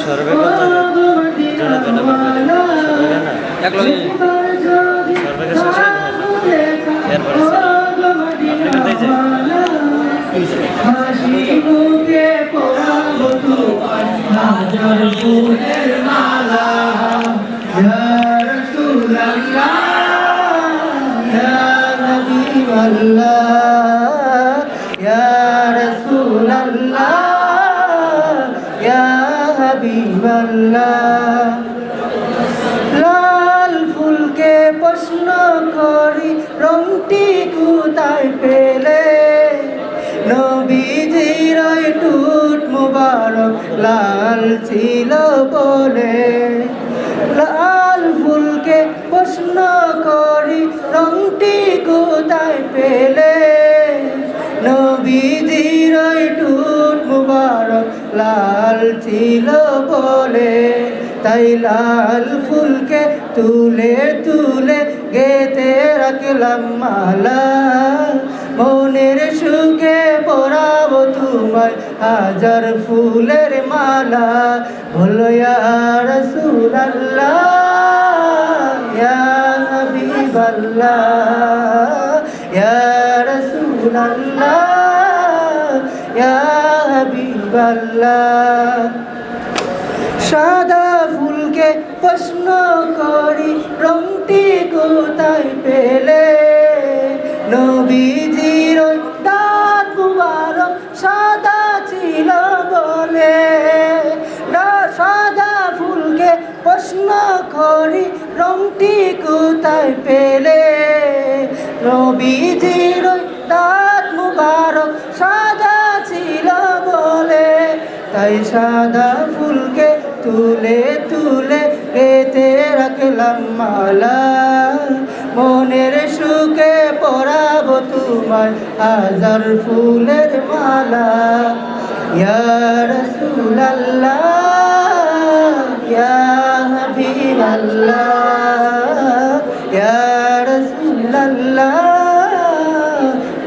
সরবে কত জোড়া জোড়া বাবা এক লগে একবার শেষ তাব দেখা এরপরে আপনি কোথায় যান? হাসি রাসূলুল্লাহ ইয়া হাবিবাল্লাহ। লাল ফুলকে প্রশ্ন করি, রংটি কোথায় পেলে? নবীজির টুট মুবারক লাল ছিল বলে। লাল ফুলকে প্রশ্ন করি, রংটি কোথায় পেলে? লাল ছিল বলে, তাই লাল ফুলকে তুলে তুলে গেতে রাখলাম মালা। মনের সুখে পরাবো তোমায় হাজার ফুলের মালা। বলো ইয়া রাসূলুল্লাহ, ইয়া হাবিবাল্লাহ, ইয়া রাসূলুল্লাহ, ইয়া হাবিবাল্লাহ। সাদা ফুলকে প্রশ্ন করি, রংটি কোথায় পেলে? নবীজির দাঁত মুবারক সাদা ছিল বলে। সাদা ফুলকে প্রশ্ন করি, রংটি কোথায় পেলে? নবীজির দাঁত মুবারক সাদা তাই সাদা ফুলকে তুলে তুলে এতে রাখলাম মালা। মনের সুখে পরাবো তোমার হাজার ফুলের মালা। ইয়া রাসূলুল্লাহ, ইয়া হাবিবাল্লাহ, ইয়া রাসূলুল্লাহ,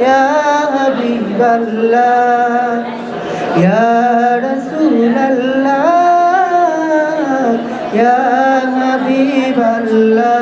ইয়া হাবিবাল্লাহ ইয়া রাসূলুল্লাহ ইয়া হাবিবাল্লাহ